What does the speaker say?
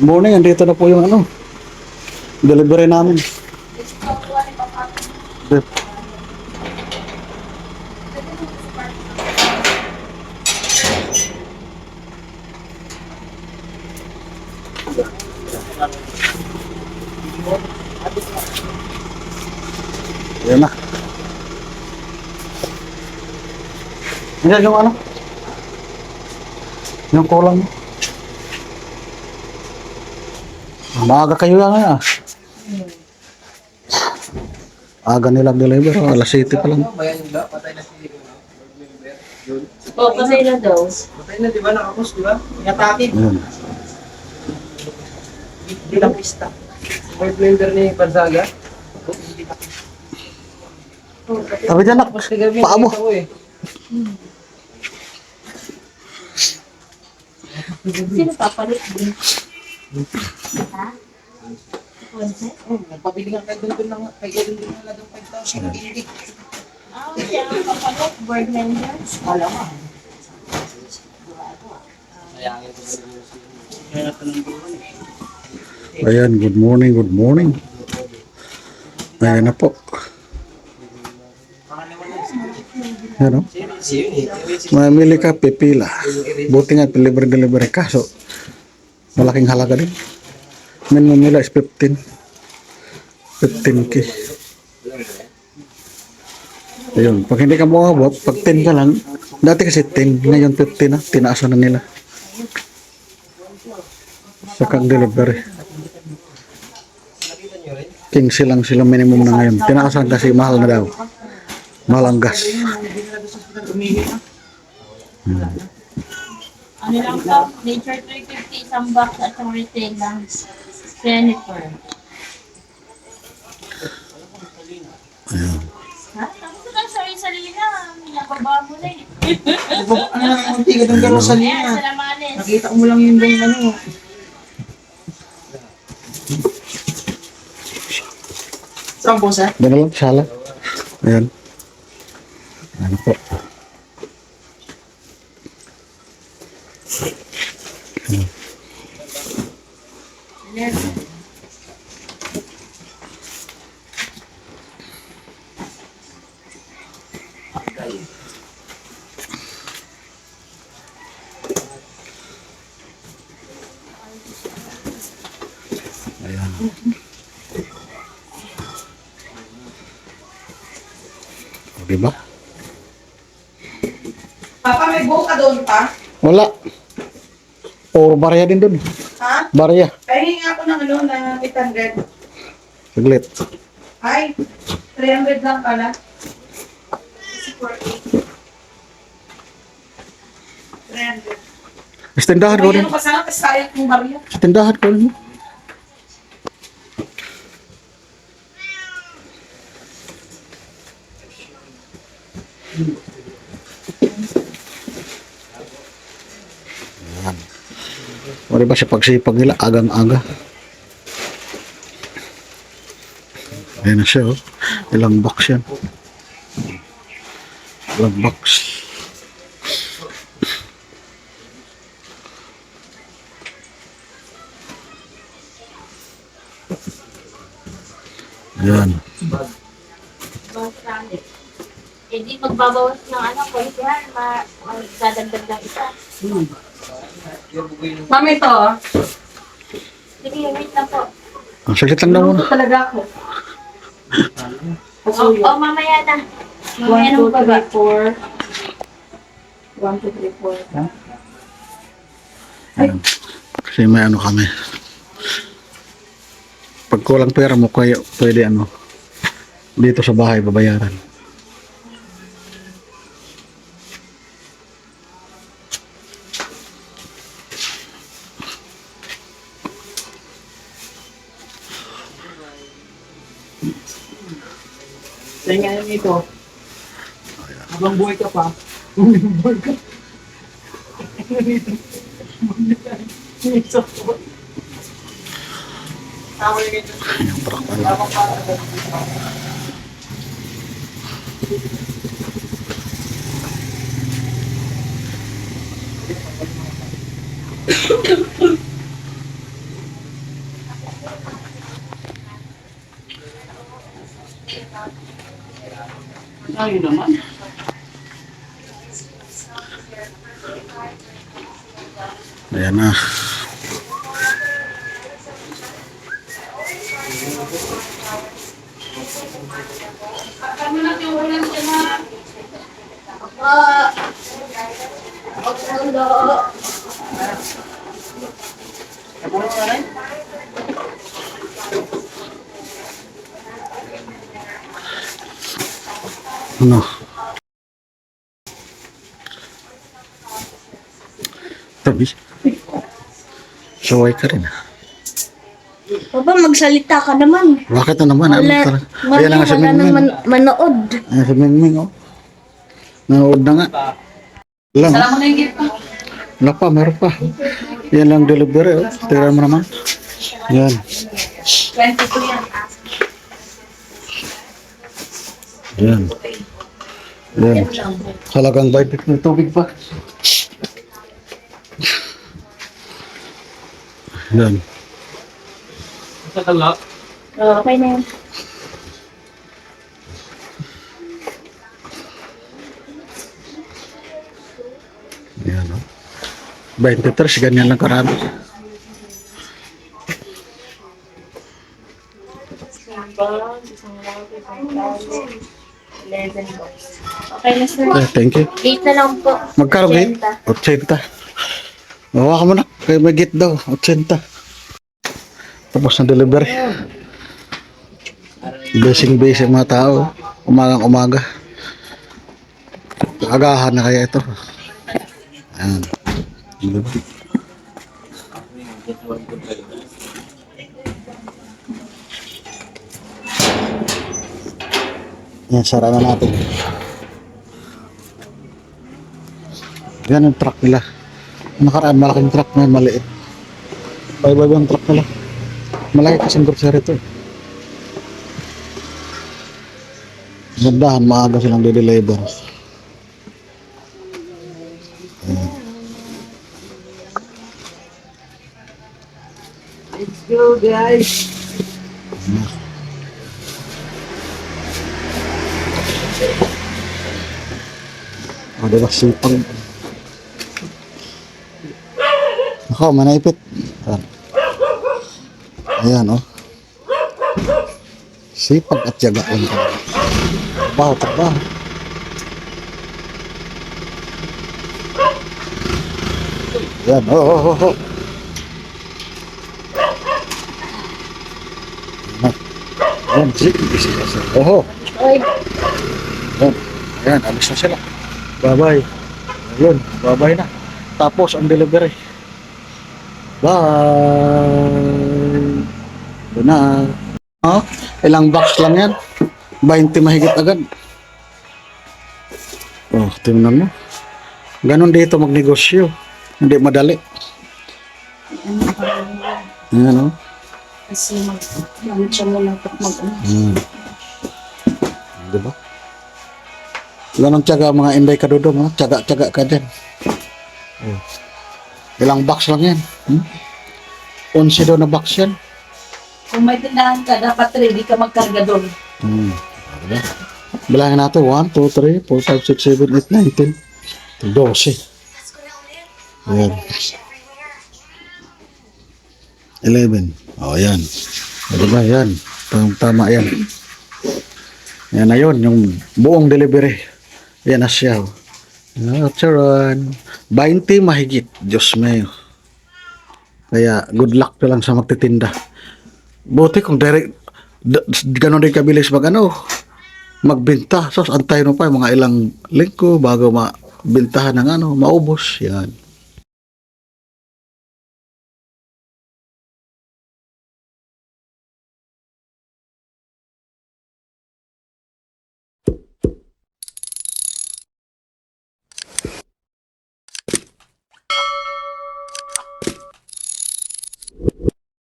Morning, andito na po yung ano. Delivery namin. Ayan na. Ayan yung ano. Yung kulang. Maaga kayo lang ah. Aga nilang deliver. oh, Alas 7 pa lang. O, patay na daw. Patay na, di ba? Nakapos, di ba? Inatake. Ayan. Hindi lang pista. May blender ni Panzaga. Sabi dyan nak. Paa mo. eh. Sino papalit din? Ha? Konse? Oh, nagpabili nga kay Dundun ng kay Dundun ng ladong 5,000 hindi. Ah, siya ang papalit. Board ma. Ayan, good morning, good morning. Ayan na po. Ayan o. Mamili ka, pipila. Buti nga, delivery-delivery ka. So, malaking halaga din. Minimum nila is 15. 15k. Ayun, pag hindi ka mukabot, pag 10 ka lang, dati kasi 10, ngayon 15 na, tinaasan na nila. Sa kang delivery. 15 lang sila minimum na ngayon. Tinaasan kasi mahal na daw. Mahal ang gas. Ano lang to? Nature 350 isang box at ang retail lang. Senator. Ha? Tapos na sa salina. Nakababa mo na eh. Ano na ang tiga ng garo sa Ayan, linya. sa Lamanes. Nakita mo lang yun doon ano. Saan po sa? Doon na lang, sala. Ayan. Ano po. O, diba? Papa, may buhok ka doon pa? Wala. Puro barya din dun. Ha? Barya. Pahingi ako ng ano, ng 800. Saglit. Ay, 300 lang pala. Kasi 48. 300. Istindahan ko May rin. ano pa sana, kasi sayang kong barya. Istindahan ko rin. Ayan. Wala ba siya pagsipag nila agang-aga? Ayan na siya oh. Ilang box yan. Ilang box. Ayan. Namin. Eh di magbabawas ng ano, kwalitihan. Ma magdadagdag ng isa. Mami, ito. ah. Sige, wait lang po. Ang saglit lang daw talaga ako. O, oh, mamaya na. Mamaya 1, na 2, baba. 3, 4. 1, 2, 3, 4. Ayan. Kasi may ano kami. Pag kulang pera mo, kaya pwede ano, dito sa bahay babayaran. Sa nga yan ito. Habang buhay ka pa. buhay ka. Tama yung ito. Yung truck pala. Habang para. Tayo naman. Ayan na. Kami na yung ulan dyan na. Ah. Ano? Tabi. Saway ka rin. ah. Papa, magsalita ka naman. Bakit na naman? Ano Wala, talaga? mami, Ayan na nga si Mingming. man- manood. Ayan si Mingming, oh. Nanood na nga. Lang. Alam mo na yung gift ko. Wala pa, meron pa. Yan lang delivery, oh. Tira mo naman. Yan. 22 yan. Yan. Yan. Halagang bayad ng tubig pa. Yan. Sa kalak. Oh, okay na yan. Yan, oh. 23, ganyan lang karami. Okay na, sir. Eh, thank you. Eight na lang po. Magkano gate? 80. Mawa ka mo na. Kaya may gate daw. 80. Tapos na delivery. Blessing base mga tao. Umagang umaga. Agahan na kaya ito. Ayan. Yan, sara na natin. Yan ang truck nila. Nakaraan, malaking truck na maliit. Bye-bye ang truck nila. Malaki kasing grocery ito. eh. Gandahan, maaga silang di-deliver. Let's go, guys. O, diba? Sipag. Ako, manaipit. Ayan. Oh. Sipag at yaga lang talaga. Trabaho, trabaho. Ayan, oh, oh, oh, oh. Ayan, sige, sige, sige. Oh, oh. Oy, Ayan, ayan, alis na sila. Bye-bye. Ayun, bye-bye na. Tapos ang delivery. Bye! Ito na. Oh, ilang box lang yan. 20 mahigit agad. Oh, tingnan mo. Ganon dito magnegosyo. Hindi madali. Ayan oh. kasi mag, mag, siya mo lang mag, mag, Hmm. Diba? Ganun tiyaga mga inday kadudong, ha? Tiyaga-tiyaga ka dyan. Oh. Ilang box lang yan. Hmm? 11 daw na box yan. Kung may tindahan ka, dapat ready ka magkarga doon. Hmm. Diba? Bilangin natin, 1, 2, 3, 4, 5, 6, 7, 8, 9, 10. 12. Ayan. 11. O, oh, yan. O, diba, yan. Tama, tama yan. Yan na yun, yung buong delivery. Yan na siya. Oh, charon. 20 mahigit. Diyos mayo. Kaya, good luck na lang sa magtitinda. Buti kung direct, ganon din kabilis mag ano, magbenta. So, antayin mo pa yung mga ilang linggo bago mabintahan ng ano, maubos. Yan. you